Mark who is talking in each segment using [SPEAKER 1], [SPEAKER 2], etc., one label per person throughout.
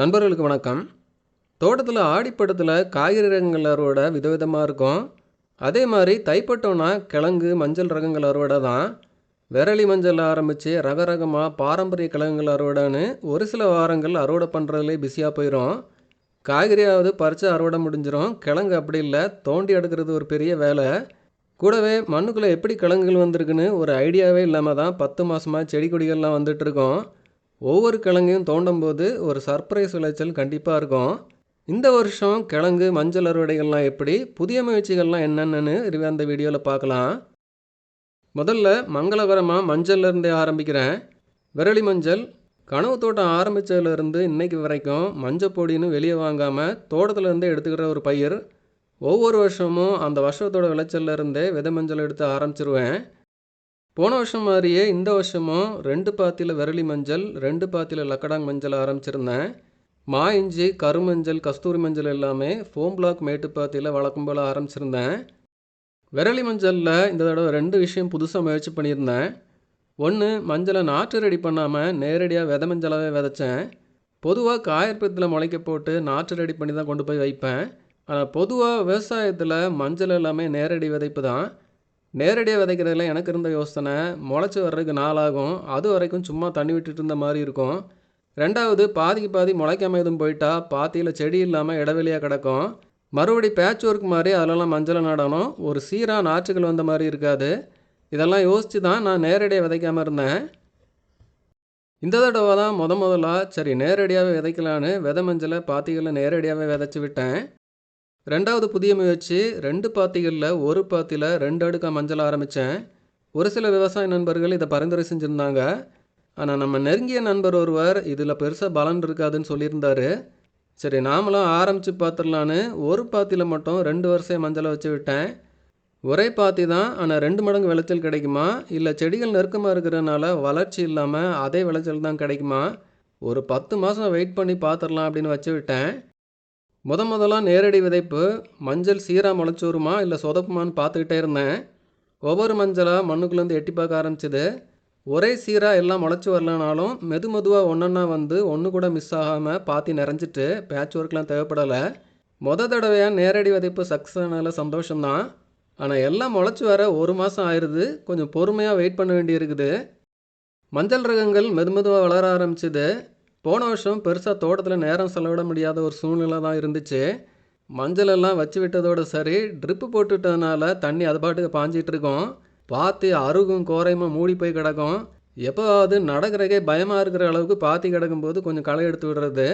[SPEAKER 1] நண்பர்களுக்கு வணக்கம். தோட்டத்தில் ஆடிப்பட்டத்தில் காய்கறி ரகங்கள் அறுவடை விதவிதமாக இருக்கும். அதே மாதிரி தைப்பட்டோன்னா கிழங்கு மஞ்சள் ரகங்கள் அறுவடை தான். விரலி மஞ்சள் ஆரம்பித்து ரக ரகமாக பாரம்பரிய கிழங்குகள் அறுவடைன்னு ஒரு சில வாரங்கள் அறுவடை பண்ணுறதுலே பிஸியாக போயிடும் காய்கறியாவது பறித்து அறுவடை முடிஞ்சிடும் கிழங்கு அப்படி இல்லை தோண்டி எடுக்கிறது ஒரு பெரிய வேலை. கூடவே மண்ணுக்குள்ளே எப்படி கிழங்குகள் வந்திருக்குன்னு ஒரு ஐடியாவே இல்லாமல் தான் பத்து மாதமாக செடி கொடிகள்லாம் வந்துட்டுருக்கோம் இருக்கோம். ஒவ்வொரு கிழங்கையும் தோண்டும் போது ஒரு சர்ப்ரைஸ் விளைச்சல் கண்டிப்பாக இருக்கும். இந்த வருஷம் கிழங்கு மஞ்சள் அறுவடைகள்லாம் எப்படி புதிய முயற்சிகள்லாம் என்னென்னு அந்த வீடியோவில் பார்க்கலாம். முதல்ல மங்களகரமாக மஞ்சள்லேருந்தே ஆரம்பிக்கிறேன். விரலி மஞ்சள் கனவு தோட்டம் ஆரம்பித்ததுலேருந்து இன்னைக்கு வரைக்கும் மஞ்சள் பொடின்னு வெளியே வாங்காமல் தோட்டத்துலேருந்தே எடுத்துக்கிற ஒரு பயிர். ஒவ்வொரு வருஷமும் அந்த வருஷத்தோட விளைச்சல்லேருந்தே விதை மஞ்சள் எடுத்து ஆரம்பிச்சிருவேன். போன வருஷம் மாதிரியே இந்த வருஷமும் ரெண்டு பாத்தியில் விரலி மஞ்சள் ரெண்டு பாத்தியில் லக்கடாங் மஞ்சள் ஆரம்பிச்சிருந்தேன். மா இஞ்சி கருமஞ்சள் கஸ்தூரி மஞ்சள் எல்லாமே ஃபோம் பிளாக் மேட்டுப்பாத்தியில் வழக்கம் போல் ஆரம்பிச்சிருந்தேன். விரலி மஞ்சளில் இந்த தடவை ரெண்டு விஷயம் புதுசாக முயற்சி பண்ணியிருந்தேன். ஒன்று மஞ்சளை நாற்று ரெடி பண்ணாமல் நேரடியாக விதை மஞ்சளாகவே விதைச்சேன். பொதுவாக காயற்பத்தில் முளைக்க போட்டு நாற்று ரெடி பண்ணி தான் கொண்டு போய் வைப்பேன். ஆனால் பொதுவாக விவசாயத்தில் மஞ்சள் எல்லாமே நேரடி விதைப்பு தான் நேரடியாக விதைக்கிறதுல எனக்கு இருந்த யோசனை முளைச்சி வர்றதுக்கு நாளாகும். அது வரைக்கும் சும்மா தண்ணி விட்டுட்டு இருந்த மாதிரி இருக்கும். ரெண்டாவது பாதிக்கு பாதி முளைக்காம எதுவும் போயிட்டா பாத்தியில் செடி இல்லாமல் இடைவெளியாக கிடக்கும். மறுபடி பேட்ச் ஒர்க் மாதிரி அதிலலாம் மஞ்சளை நடணும். ஒரு சீராக நாற்றுகள் வந்த மாதிரி இருக்காது. இதெல்லாம் யோசித்து தான் நான் நேரடியாக விதைக்காமல் இருந்தேன். இந்த தடவை தான் முத முதலாக சரி நேரடியாகவே விதைக்கலான்னு விதை மஞ்சளை பாத்திகளை நேரடியாகவே விதைச்சி விட்டேன். ரெண்டாவது புதிய முயற்சி ரெண்டு பாத்திகளில் ஒரு பாத்தியில் ரெண்டு அடுக்கா மஞ்சள் ஆரம்பித்தேன் ஒரு சில விவசாய நண்பர்கள் இதை பரிந்துரை செஞ்சுருந்தாங்க. ஆனால் நம்ம நெருங்கிய நண்பர் ஒருவர் இதில் பெருசாக பலன் இருக்காதுன்னு சொல்லியிருந்தாரு. சரி நாமளும் ஆரம்பித்து பார்த்துடலான்னு ஒரு பாத்தியில் மட்டும் ரெண்டு வருஷம் மஞ்சளை வச்சு விட்டேன். ஒரே பாத்தி தான் ஆனால் ரெண்டு மடங்கு விளைச்சல் கிடைக்குமா? இல்லை செடிகள் நெருக்கமாக இருக்கிறதுனால வளர்ச்சி இல்லாமல் அதே விளைச்சல் தான் கிடைக்குமா? ஒரு பத்து மாதம் வெயிட் பண்ணி பார்த்துடலாம் அப்படின்னு வச்சு விட்டேன். முத முதலாக நேரடி விதைப்பு மஞ்சள் சீராக முளைச்சி வருமா இல்லை சொதப்புமான்னு பார்த்துக்கிட்டே இருந்தேன். ஒவ்வொரு மஞ்சளாக மண்ணுக்குள்ளேருந்து எட்டி பார்க்க ஆரம்பிச்சிது. ஒரே சீராக எல்லாம் முளைச்சி வரலனாலும் மெது மெதுவாக ஒன்றொன்னா வந்து ஒன்று கூட மிஸ் ஆகாமல் பாத்தி நிறைஞ்சிட்டு பேட்ச் ஒர்க்லாம் தேவைப்படலை. முத தடவையாக நேரடி விதைப்பு சக்ஸஸ் ஆனால சந்தோஷம்தான். ஆனால் எல்லாம் முளைச்சி வர ஒரு மாதம் ஆயிடுது கொஞ்சம் பொறுமையாக வெயிட் பண்ண வேண்டியிருக்குது. மஞ்சள் ரகங்கள் மெது மெதுவாக வளர ஆரம்பிச்சிது. போன வருஷம் பெருசாக தோட்டத்தில் நேரம் செலவிட முடியாத ஒரு சூழ்நிலை தான் இருந்துச்சு. மஞ்சள் எல்லாம் வச்சு விட்டதோட சரி ட்ரிப்பு போட்டுட்டதுனால தண்ணி அது பாட்டுக்கு பாஞ்சிட்டு இருக்கோம். பாத்தி அருகும் கோரையுமா மூடி போய் கிடக்கும். எப்போவாவது நடக்கிறக்கே பயமாக இருக்கிற அளவுக்கு பாத்தி கிடக்கும்போது கொஞ்சம் களை எடுத்து விடுறது.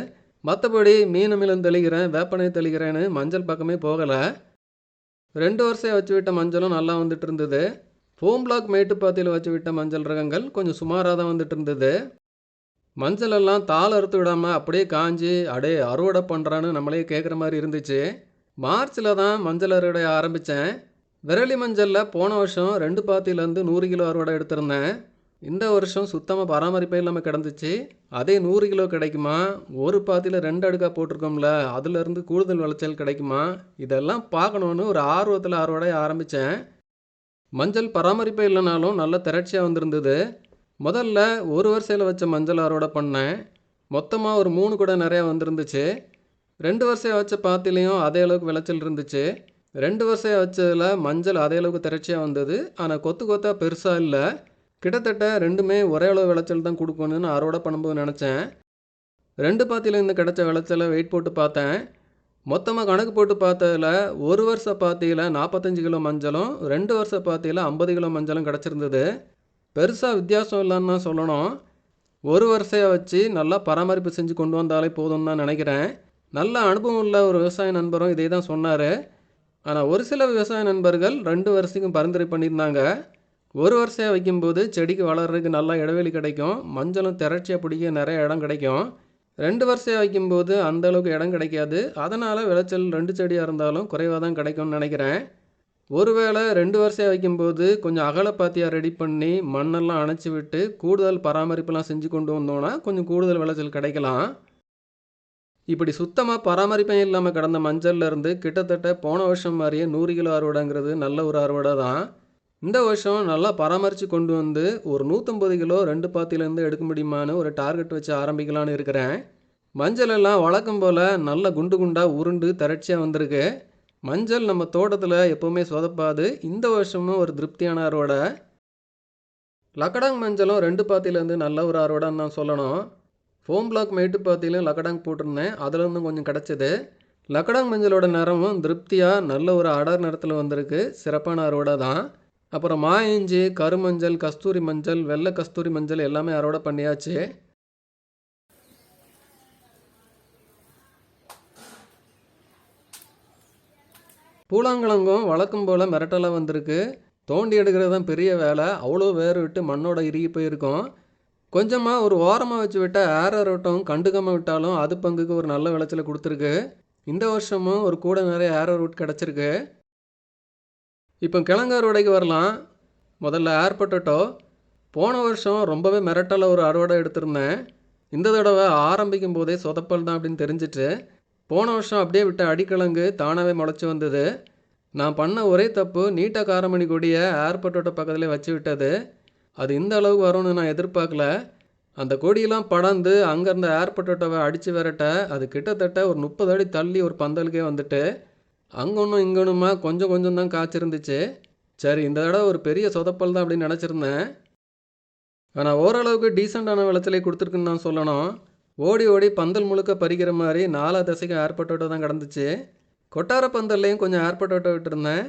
[SPEAKER 1] மற்றபடி மீன் மீளம் தெளிக்கிறேன் வேப்பனை தெளிக்கிறேன்னு மஞ்சள் பக்கமே போகலை. ரெண்டு வருஷம் வச்சு விட்ட மஞ்சளும் நல்லா வந்துட்டு இருந்தது. ஃபோம் பிளாக் மேட்டுப்பாத்தியில் வச்சு விட்ட மஞ்சள் ரகங்கள் கொஞ்சம் சுமாராக தான் வந்துட்டு இருந்தது. மஞ்சள் எல்லாம் தாள் அறுத்து விடாமல் அப்படியே காஞ்சி அடே அறுவடை பண்ணுறான்னு நம்மளே கேட்குற மாதிரி இருந்துச்சு. மார்ச்சில் தான் மஞ்சள் அறுவடை ஆரம்பித்தேன் விரலி மஞ்சளில் போன வருஷம் ரெண்டு பாத்தியிலேருந்து நூறு கிலோ அறுவடை எடுத்திருந்தேன். இந்த வருஷம் சுத்தமாக பராமரிப்பே இல்லாமல் கிடந்துச்சு. அதே நூறு கிலோ கிடைக்குமா? ஒரு பாத்தியில் ரெண்டு அடுக்கா போட்டிருக்கோம்ல அதுலேருந்து கூடுதல் விளைச்சல் கிடைக்குமா? இதெல்லாம் பார்க்கணுன்னு ஒரு ஆர்வத்தில் அறுவடை ஆரம்பித்தேன் மஞ்சள் பராமரிப்பே இல்லைனாலும் நல்ல திரட்சியாக வந்திருந்தது. முதல்ல ஒரு வருஷத்தில் வச்ச மஞ்சள் அறுவடை பண்ணேன் மொத்தமாக ஒரு மூணு கூட நிறையா வந்திருந்துச்சு. ரெண்டு வருஷம் வச்ச பாத்திலையும் அதே அளவுக்கு விளைச்சல் இருந்துச்சு. ரெண்டு வருஷம் வச்சதில் மஞ்சள் அதே அளவுக்கு திரட்சியாக வந்தது. ஆனால் கொத்து கொத்தாக பெருசாக இல்லை. கிட்டத்தட்ட ரெண்டுமே ஒரே அளவு விளைச்சல் தான் கொடுக்கணும்னு அறுவடை பண்ணும்போது நினச்சேன். ரெண்டு பாத்தியில் இருந்து கிடச்ச விளைச்சலை வெயிட் போட்டு பார்த்தேன். மொத்தமாக கணக்கு போட்டு பார்த்ததில் ஒரு வருஷ பாத்தியில் நாற்பத்தஞ்சு கிலோ மஞ்சளும் ரெண்டு வருஷ பாத்தியில் ஐம்பது கிலோ மஞ்சளும் கிடச்சிருந்தது. பெருசாக வித்தியாசம் இல்லைன்னு தான் சொல்லணும். ஒரு வருஷையை வச்சு நல்லா பராமரிப்பு செஞ்சு கொண்டு வந்தாலே போதும்னு தான் நினைக்கிறேன். நல்ல அனுபவம் உள்ள ஒரு விவசாய நண்பரும் இதே தான் சொன்னார். ஆனால் ஒரு சில விவசாய நண்பர்கள் ரெண்டு வருஷத்துக்கும் பரிந்துரை பண்ணியிருந்தாங்க. ஒரு வருஷம் வைக்கும்போது செடிக்கு வளர்கிறதுக்கு நல்லா இடைவெளி கிடைக்கும். மஞ்சளும் திரட்சியாக பிடிக்க நிறைய இடம் கிடைக்கும். ரெண்டு வருஷம் வைக்கும்போது அந்தளவுக்கு இடம் கிடைக்காது. அதனால் விளைச்சல் ரெண்டு செடியாக இருந்தாலும் குறைவாக தான் கிடைக்கும்னு நினைக்கிறேன். ஒருவேளை ரெண்டு வருஷம் வைக்கும்போது கொஞ்சம் அகலப்பாத்தியாக ரெடி பண்ணி மண்ணெல்லாம் அணைச்சி விட்டு கூடுதல் பராமரிப்பெல்லாம் செஞ்சு கொண்டு வந்தோன்னா கொஞ்சம் கூடுதல் விளைச்சல் கிடைக்கலாம். இப்படி சுத்தமாக பராமரிப்பே இல்லாமல் கடந்த மஞ்சள்லேருந்து கிட்டத்தட்ட போன வருஷம் மாதிரியே நூறு கிலோ அறுவடைங்கிறது நல்ல ஒரு அறுவடை தான். இந்த வருஷம் நல்லா பராமரித்து கொண்டு வந்து ஒரு நூற்றம்பது கிலோ ரெண்டு பாத்தியிலேருந்து எடுக்க முடியுமான்னு ஒரு டார்கெட் வச்சு ஆரம்பிக்கலான்னு இருக்கிறேன். மஞ்சள் எல்லாம் வழக்கம் போல் நல்ல குண்டு குண்டாக உருண்டு திரட்சியாக வந்திருக்கு. மஞ்சள் நம்ம தோட்டத்தில் எப்போவுமே சொதப்பாது. இந்த வருஷமும் ஒரு திருப்தியான அறுவடை லக்கடாங் மஞ்சளும் ரெண்டு பாத்தியிலேருந்து நல்ல ஒரு அறுவடைன்னு தான் சொல்லணும். ஃபோம் பிளாக் மேட்டுப்பாத்தியிலும் லக்கடாங் போட்டிருந்தேன். அதுலேருந்தும் கொஞ்சம் கிடச்சிது. லக்கடாங் மஞ்சளோட நிறமும் திருப்தியாக நல்ல ஒரு அடர் நிறத்தில் வந்திருக்கு. சிறப்பான அறுவடை தான். அப்புறம் மா இஞ்சி கருமஞ்சள் கஸ்தூரி மஞ்சள் வெள்ளை கஸ்தூரி மஞ்சள் எல்லாமே அறுவடை பண்ணியாச்சு. கூழாங்கிழங்கும் வழக்கம் போல் மிரட்டலாக வந்திருக்கு. தோண்டி எடுக்கிறது தான் பெரிய வேலை. அவ்வளோ வேர் விட்டு மண்ணோட இறுகி போயிருக்கும். கொஞ்சமாக ஒரு ஓரமாக வச்சு விட்டால் ஏற ரோட்டம் கண்டுக்காமல் விட்டாலும் அது பங்குக்கு ஒரு நல்ல விளைச்சலை கொடுத்துருக்கு. இந்த வருஷமும் ஒரு கூட நிறைய ஏரோ ரூட் கிடச்சிருக்கு. இப்போ கிழங்கு அறுவடைக்கு வரலாம். முதல்ல ஏர் பொட்டேட்டோ போன வருஷம் ரொம்பவே மிரட்டல ஒரு அறுவடை எடுத்திருந்தேன். இந்த தடவை ஆரம்பிக்கும் போதே சொதப்பல் தான் அப்படின்னு தெரிஞ்சிட்டு போன வருஷம் அப்படியே விட்ட அடிக்கிழங்கு தானாகவே முளைச்சி வந்தது. நான் பண்ண ஒரே தப்பு நீட்டாக காரமணி கொடியை ஏர்போர்ட்டோட பக்கத்துலேயே வச்சு விட்டது. அது இந்த அளவுக்கு வரும்னு நான் எதிர்பார்க்கல. அந்த கொடியெல்லாம் படர்ந்து அங்கேருந்த இருந்த அடித்து விரட்ட அது கிட்டத்தட்ட ஒரு முப்பது அடி தள்ளி ஒரு பந்தலுக்கே வந்துட்டு அங்கொன்னும் இங்கொன்னுமா கொஞ்சம் கொஞ்சம் தான் காய்ச்சிருந்துச்சு. சரி இந்த தடவை ஒரு பெரிய சொதப்பல் தான் அப்படின்னு நினச்சிருந்தேன். ஆனால் ஓரளவுக்கு டீசெண்டான விளைச்சலை கொடுத்துருக்குன்னு நான் சொல்லணும். ஓடி ஓடி பந்தல் முழுக்க பறிக்கிற மாதிரி நாலா தசைக்கும் ஏர் தான் கிடந்துச்சு. கொட்டார பந்தல்லையும் கொஞ்சம் ஏர் விட்டுருந்தேன்.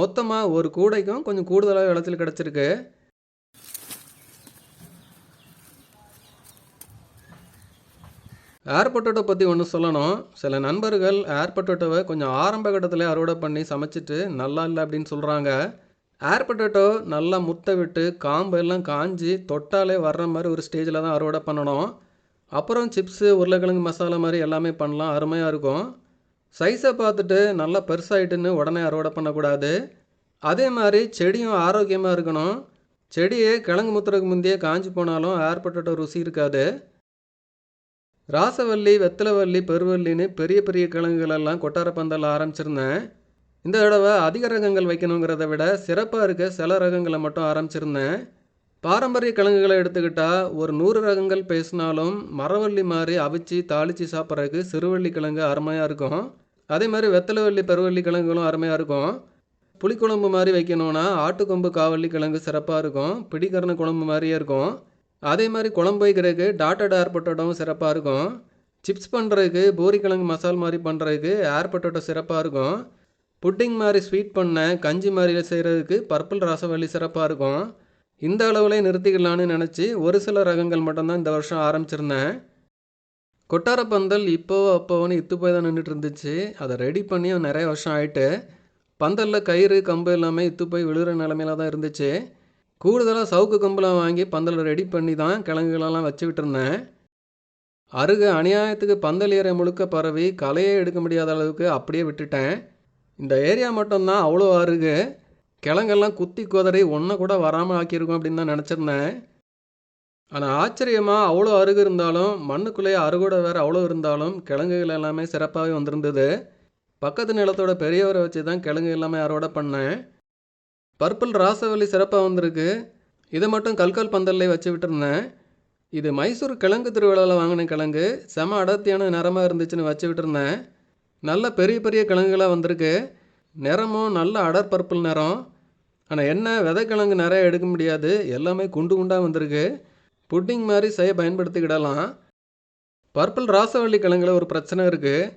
[SPEAKER 1] மொத்தமாக ஒரு கூடைக்கும் கொஞ்சம் கூடுதலாக விளைச்சல் கிடச்சிருக்கு. ஏர் பற்றி ஒன்று சொல்லணும். சில நண்பர்கள் ஏர் கொஞ்சம் ஆரம்ப கட்டத்தில் அறுவடை பண்ணி சமைச்சிட்டு நல்லா இல்லை அப்படின்னு சொல்கிறாங்க ஏர் நல்லா முட்டை விட்டு காம்பு எல்லாம் காஞ்சி தொட்டாலே வர்ற மாதிரி ஒரு ஸ்டேஜில் தான் அறுவடை பண்ணணும். அப்புறம் சிப்ஸு உருளைக்கிழங்கு மசாலா மாதிரி எல்லாமே பண்ணலாம். அருமையாக இருக்கும். சைஸை பார்த்துட்டு நல்லா பெருசாகிட்டுன்னு உடனே அறுவடை பண்ணக்கூடாது. அதே மாதிரி செடியும் ஆரோக்கியமாக இருக்கணும். செடியே கிழங்கு முத்துறதுக்கு முந்தையே காஞ்சி போனாலும் ஏர் ருசி இருக்காது. ராசவல்லி வெத்தலைவல்லி பெருவல்லின்னு பெரிய பெரிய கிழங்குகள் எல்லாம் கொட்டார பந்தல் ஆரம்பிச்சிருந்தேன். இந்த தடவை அதிக ரகங்கள் வைக்கணுங்கிறத விட சிறப்பாக இருக்க சில ரகங்களை மட்டும் ஆரம்பிச்சிருந்தேன். பாரம்பரிய கிழங்குகளை எடுத்துக்கிட்டால் ஒரு நூறு ரகங்கள் பேசினாலும் மரவள்ளி மாதிரி அவிச்சு தாளித்து சாப்பிட்றதுக்கு சிறுவள்ளி கிழங்கு அருமையாக இருக்கும். அதே மாதிரி வெத்தலைவள்ளி பெருவள்ளி கிழங்குகளும் அருமையாக இருக்கும். புளிக்குழம்பு மாதிரி வைக்கணும்னா ஆட்டுக்கொம்பு காவள்ளி கிழங்கு சிறப்பாக இருக்கும். பிடிக்கரண குழம்பு மாதிரியே இருக்கும். அதே மாதிரி குழம்பு வைக்கிறதுக்கு டாட்டட் ஏர் பொட்டேட்டோவும் சிறப்பாக இருக்கும். சிப்ஸ் பண்ணுறதுக்கு பூரிக்கிழங்கு மசால் மாதிரி பண்ணுறதுக்கு ஏர் பொட்டேட்டோ சிறப்பாக இருக்கும். புட்டிங் மாதிரி ஸ்வீட் பண்ண கஞ்சி மாதிரி செய்கிறதுக்கு பர்பிள் ரசவள்ளி சிறப்பாக இருக்கும். இந்த அளவிலே நிறுத்திக்கலான்னு நினச்சி ஒரு சில ரகங்கள் மட்டும்தான் இந்த வருஷம் ஆரம்பிச்சிருந்தேன். கொட்டார பந்தல் இப்போவோ அப்போவோன்னு இத்து போய் தான் நின்றுட்டு இருந்துச்சு. அதை ரெடி பண்ணி நிறைய வருஷம் ஆயிட்டு பந்தலில் கயிறு கம்பு எல்லாமே இத்து போய் விழுகிற நிலமையில தான் இருந்துச்சு. கூடுதலாக சவுக்கு கம்புலாம் வாங்கி பந்தலை ரெடி பண்ணி தான் கிழங்குகளெல்லாம் வச்சு விட்டுருந்தேன் அருகு அநியாயத்துக்கு பந்தல் ஏரியா முழுக்க பரவி கலையே எடுக்க முடியாத அளவுக்கு அப்படியே விட்டுட்டேன். இந்த ஏரியா மட்டும்தான் அவ்வளோ அருகு. கிழங்கெல்லாம் குத்தி குதறி ஒன்றை கூட வராமல் ஆக்கியிருக்கோம் அப்படின்னு தான் நினச்சிருந்தேன். ஆனால் ஆச்சரியமாக அவ்வளோ அருகு இருந்தாலும் மண்ணுக்குள்ளேயே அருகோட வேறு அவ்வளோ இருந்தாலும் கிழங்குகள் எல்லாமே சிறப்பாகவே வந்திருந்தது. பக்கத்து நிலத்தோட பெரியவரை வச்சு தான் கிழங்கு எல்லாமே அறுவடை பண்ணேன். பர்பிள் ராசவல்லி சிறப்பாக வந்திருக்கு. இதை மட்டும் கல்கல் பந்தல்லே வச்சு விட்டுருந்தேன். இது மைசூர் கிழங்கு திருவிழாவில் வாங்கின கிழங்கு. செம அடர்த்தியான நிறமாக இருந்துச்சுன்னு வச்சு விட்டுருந்தேன். நல்ல பெரிய பெரிய கிழங்குகளாக வந்திருக்கு. நிறமும் நல்ல அடர் பர்பிள் நிறம். ஆனால் என்ன விதைக்கிழங்கு நிறைய எடுக்க முடியாது. எல்லாமே குண்டு குண்டாக வந்திருக்கு. புட்டிங் மாதிரி செய்ய பயன்படுத்திக்கிடலாம். பர்பிள் ராசவள்ளி கிழங்குல ஒரு பிரச்சனை இருக்குது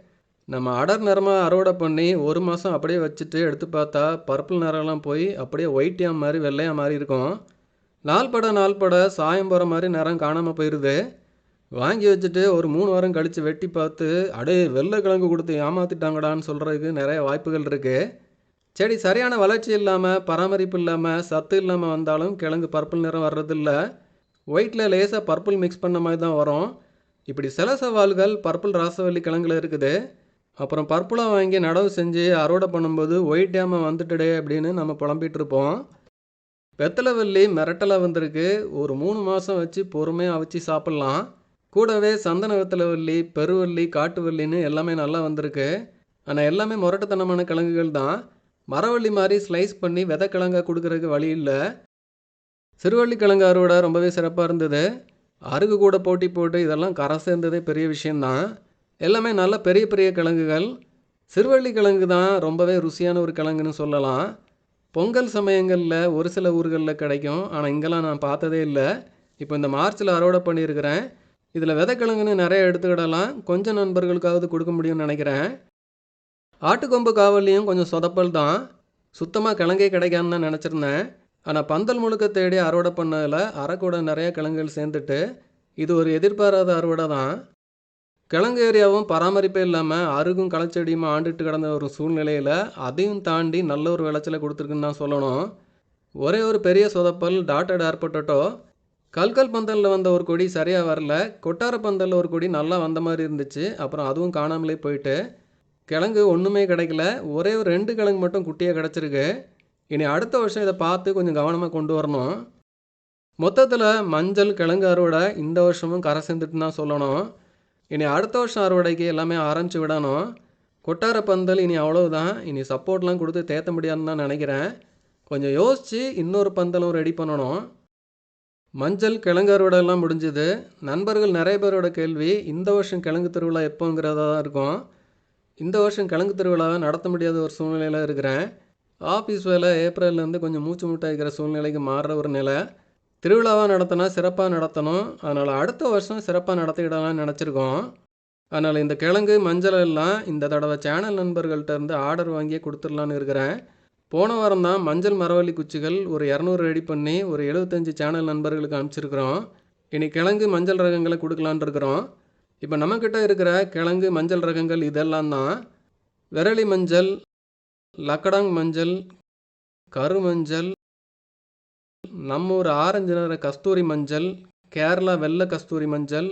[SPEAKER 1] நம்ம அடர் நிறமாக அறுவடை பண்ணி ஒரு மாதம் அப்படியே வச்சுட்டு எடுத்து பார்த்தா பர்பிள் நிறம்லாம் போய் அப்படியே ஒயிட்டியாக மாதிரி வெள்ளையாக மாதிரி இருக்கும். நாள் பட நாள் பட சாயம் போகிற மாதிரி நிறம் காணாமல் போயிடுது வாங்கி வச்சுட்டு ஒரு மூணு வாரம் கழித்து வெட்டி பார்த்து அடே வெள்ளை கிழங்கு கொடுத்து ஏமாற்றிட்டாங்கடான்னு சொல்கிறதுக்கு நிறைய வாய்ப்புகள் இருக்குது செடி சரியான வளர்ச்சி இல்லாமல் பராமரிப்பு இல்லாமல் சத்து இல்லாமல் வந்தாலும் கிழங்கு பர்பிள் நிறம் வர்றதில்ல. ஒயிட்டில் லேசாக பர்பிள் மிக்ஸ் பண்ண மாதிரி தான் வரும். இப்படி சில சவால்கள் பர்பிள் ராசவல்லி கிழங்குல இருக்குது. அப்புறம் பர்பிளாக வாங்கி நடவு செஞ்சு அறுவடை பண்ணும்போது ஒயிட் டேமை வந்துட்டுடே அப்படின்னு நம்ம புலம்பிட்டு இருப்போம். வெத்தலைவல்லி மிரட்டலாக வந்திருக்கு. ஒரு மூணு மாதம் வச்சு பொறுமையாக அவிச்சு சாப்பிட்லாம். கூடவே சந்தன வெத்தலைவல்லி பெருவல்லி காட்டுவல்லின்னு எல்லாமே நல்லா வந்திருக்கு. ஆனால் எல்லாமே முரட்டுத்தனமான கிழங்குகள் தான். மரவள்ளி மாதிரி ஸ்லைஸ் பண்ணி விதை கொடுக்குறதுக்கு வழி இல்லை. சிறுவள்ளிக்கிழங்கு அறுவடை ரொம்பவே சிறப்பாக இருந்தது. அருகு கூட போட்டி போட்டு இதெல்லாம் கரை சேர்ந்ததே பெரிய விஷயந்தான் எல்லாமே நல்ல பெரிய பெரிய கிழங்குகள். சிறுவள்ளி கிழங்கு தான் ரொம்பவே ருசியான ஒரு கிழங்குன்னு சொல்லலாம். பொங்கல் சமயங்களில் ஒரு சில ஊர்களில் கிடைக்கும். ஆனால் இங்கெல்லாம் நான் பார்த்ததே இல்லை. இப்போ இந்த மார்ச்சில் அறுவடை பண்ணியிருக்கிறேன். இதில் விதைக்கிழங்குன்னு நிறைய எடுத்துக்கிடலாம். கொஞ்சம் நண்பர்களுக்காவது கொடுக்க முடியும்னு நினைக்கிறேன். ஆட்டுக்கொம்பு காவல்லையும் கொஞ்சம் சொதப்பல் தான். சுத்தமாக கிழங்கே கிடைக்கான்னு தான் நினச்சிருந்தேன். ஆனால் பந்தல் முழுக்க தேடி அறுவடை பண்ணதில் அரைக்கூட நிறைய கிழங்குகள் சேர்ந்துட்டு இது ஒரு எதிர்பாராத அறுவடை தான். கிழங்கு ஏரியாவும் பராமரிப்பே இல்லாமல் அருகும் களைச்செடியுமா ஆண்டுட்டு கிடந்த ஒரு சூழ்நிலையில் அதையும் தாண்டி நல்ல ஒரு விளைச்சலை கொடுத்துருக்குன்னு தான் சொல்லணும். ஒரே ஒரு பெரிய சொதப்பல் டாட்டட் ஏற்பட்டோ கல்கல் பந்தலில் வந்த ஒரு கொடி சரியாக வரல. கொட்டார பந்தலில் ஒரு கொடி நல்லா வந்த மாதிரி இருந்துச்சு. அப்புறம் அதுவும் காணாமலே போயிட்டு கிழங்கு ஒன்றுமே கிடைக்கல. ஒரே ஒரு ரெண்டு கிழங்கு மட்டும் குட்டியாக கிடச்சிருக்கு. இனி அடுத்த வருஷம் இதை பார்த்து கொஞ்சம் கவனமாக கொண்டு வரணும். மொத்தத்தில் மஞ்சள் கிழங்கு அறுவடை இந்த வருஷமும் கரை சேர்ந்துட்டுன்னு தான் சொல்லணும். இனி அடுத்த வருஷம் அறுவடைக்கு எல்லாமே ஆரம்பிச்சு விடணும். கொட்டார பந்தல் இனி அவ்வளவுதான். இனி சப்போர்ட்லாம் கொடுத்து தேத்த முடியாதுன்னு தான் நினைக்கிறேன். கொஞ்சம் யோசித்து இன்னொரு பந்தலும் ரெடி பண்ணணும். மஞ்சள் கிழங்கு அறுவடை எல்லாம் முடிஞ்சுது. நண்பர்கள் நிறைய பேரோட கேள்வி இந்த வருஷம் கிழங்கு திருவிழா எப்போங்கிறதா தான் இருக்கும். இந்த வருஷம் கிழங்கு திருவிழாவை நடத்த முடியாத ஒரு சூழ்நிலையில் இருக்கிறேன். ஆஃபீஸ் வேலை ஏப்ரல்லேருந்து கொஞ்சம் மூச்சு முட்டாய்க்கிற சூழ்நிலைக்கு மாறுற ஒரு நிலை. திருவிழாவாக நடத்தினா சிறப்பாக நடத்தணும். அதனால் அடுத்த வருஷம் சிறப்பாக நடத்திக்கிடலாம்னு நினச்சிருக்கோம். அதனால் இந்த கிழங்கு மஞ்சள் எல்லாம் இந்த தடவை சேனல் நண்பர்கள்ட்ட இருந்து ஆர்டர் வாங்கியே கொடுத்துடலான்னு இருக்கிறேன். போன வாரம் தான் மஞ்சள் மரவள்ளி குச்சிகள் ஒரு இரநூறு ரெடி பண்ணி ஒரு எழுபத்தஞ்சு சேனல் நண்பர்களுக்கு அனுப்பிச்சிருக்கிறோம். இனி கிழங்கு மஞ்சள் ரகங்களை கொடுக்கலான் இருக்கிறோம். இப்போ நம்மக்கிட்ட இருக்கிற கிழங்கு மஞ்சள் ரகங்கள் இதெல்லாம் தான் விரலி மஞ்சள் லக்கடாங் மஞ்சள் கருமஞ்சள் நம்ம ஒரு ஆரஞ்சு நிற கஸ்தூரி மஞ்சள் கேரளா வெள்ளை கஸ்தூரி மஞ்சள்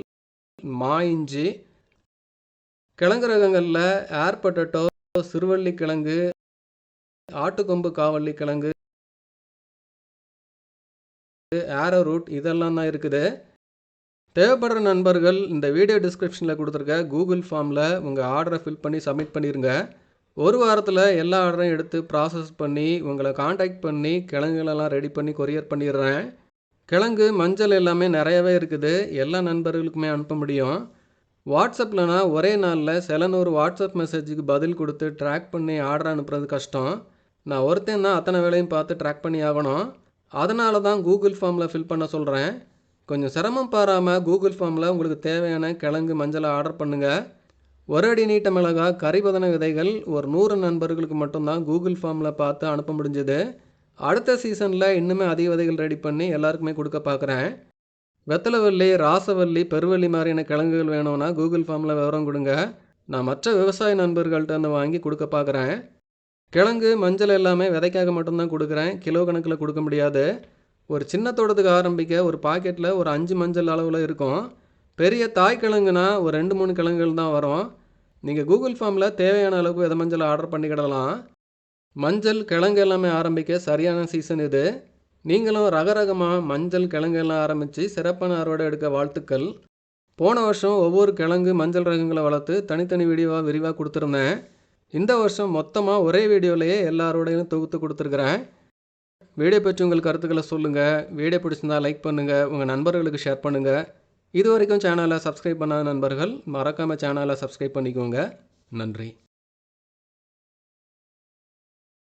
[SPEAKER 1] மா இஞ்சி கிழங்கு ரகங்களில் ஏர் பொட்டேட்டோ சிறுவள்ளி கிழங்கு ஆட்டுக்கொம்பு காவள்ளி கிழங்கு ஏரோ ரூட் இதெல்லாம் தான் இருக்குது. தேவைப்படுற நண்பர்கள் இந்த வீடியோ டிஸ்கிரிப்ஷனில் கொடுத்துருக்க கூகுள் ஃபார்மில் உங்கள் ஆர்டரை ஃபில் பண்ணி சப்மிட் பண்ணிடுங்க ஒரு வாரத்தில் எல்லா ஆர்டரையும் எடுத்து ப்ராசஸ் பண்ணி உங்களை காண்டாக்ட் பண்ணி கிழங்குகளெல்லாம் ரெடி பண்ணி கொரியர் பண்ணிடுறேன். கிழங்கு மஞ்சள் எல்லாமே நிறையவே இருக்குது. எல்லா நண்பர்களுக்குமே அனுப்ப முடியும். வாட்ஸ்அப்லனா ஒரே நாளில் சில நூறு வாட்ஸ்அப் மெசேஜுக்கு பதில் கொடுத்து ட்ராக் பண்ணி ஆர்டர் அனுப்புறது கஷ்டம். நான் ஒருத்தன் தான் அத்தனை வேலையும் பார்த்து ட்ராக் பண்ணி ஆகணும். அதனால தான் கூகுள் ஃபார்மில் ஃபில் பண்ண சொல்கிறேன் கொஞ்சம் சிரமம் பாராமல் கூகுள் ஃபார்மில் உங்களுக்கு தேவையான கிழங்கு மஞ்சளை ஆர்டர் பண்ணுங்கள் ஒரு அடி நீட்ட மிளகா கரிபதன விதைகள் ஒரு நூறு நண்பர்களுக்கு மட்டும்தான் கூகுள் ஃபார்மில் பார்த்து அனுப்ப முடிஞ்சது. அடுத்த சீசனில் இன்னுமே அதிக விதைகள் ரெடி பண்ணி எல்லாருக்குமே கொடுக்க பார்க்குறேன் வெத்தலைவல்லி ராசவல்லி பெருவல்லி மாதிரியான கிழங்குகள் வேணும்னா கூகுள் ஃபார்மில் விவரம் கொடுங்க. நான் மற்ற விவசாய நண்பர்கள்ட்ட இருந்து வாங்கி கொடுக்க பார்க்குறேன் கிழங்கு மஞ்சள் எல்லாமே விதைக்காக மட்டும்தான் கொடுக்குறேன். கிலோ கணக்கில் கொடுக்க முடியாது. ஒரு சின்ன தோட்டத்துக்கு ஆரம்பிக்க ஒரு பாக்கெட்டில் ஒரு அஞ்சு மஞ்சள் அளவில் இருக்கும். பெரிய தாய் கிழங்குனா ஒரு ரெண்டு மூணு கிழங்குகள் தான் வரும். நீங்கள் கூகுள் ஃபார்மில் தேவையான அளவுக்கு வித மஞ்சள் ஆர்டர் பண்ணிக்கிடலாம் மஞ்சள் கிழங்கு எல்லாமே ஆரம்பிக்க சரியான சீசன் இது. நீங்களும் ரக ரகமாக மஞ்சள் கிழங்கு எல்லாம் ஆரம்பித்து சிறப்பான அறுவடை எடுக்க வாழ்த்துக்கள். போன வருஷம் ஒவ்வொரு கிழங்கு மஞ்சள் ரகங்களை வளர்த்து தனித்தனி வீடியோவாக விரிவாக கொடுத்துருந்தேன். இந்த வருஷம் மொத்தமாக ஒரே வீடியோலையே எல்லாரோடையும் தொகுத்து கொடுத்துருக்குறேன். வீடியோ பற்றி உங்கள் கருத்துக்களை சொல்லுங்கள் வீடியோ பிடிச்சிருந்தா லைக் பண்ணுங்கள் உங்கள் நண்பர்களுக்கு ஷேர் பண்ணுங்கள் இது வரைக்கும் சேனலை சப்ஸ்கிரைப் பண்ணாத நண்பர்கள் மறக்காமல் சேனலை சப்ஸ்கிரைப் பண்ணிக்கோங்க. நன்றி.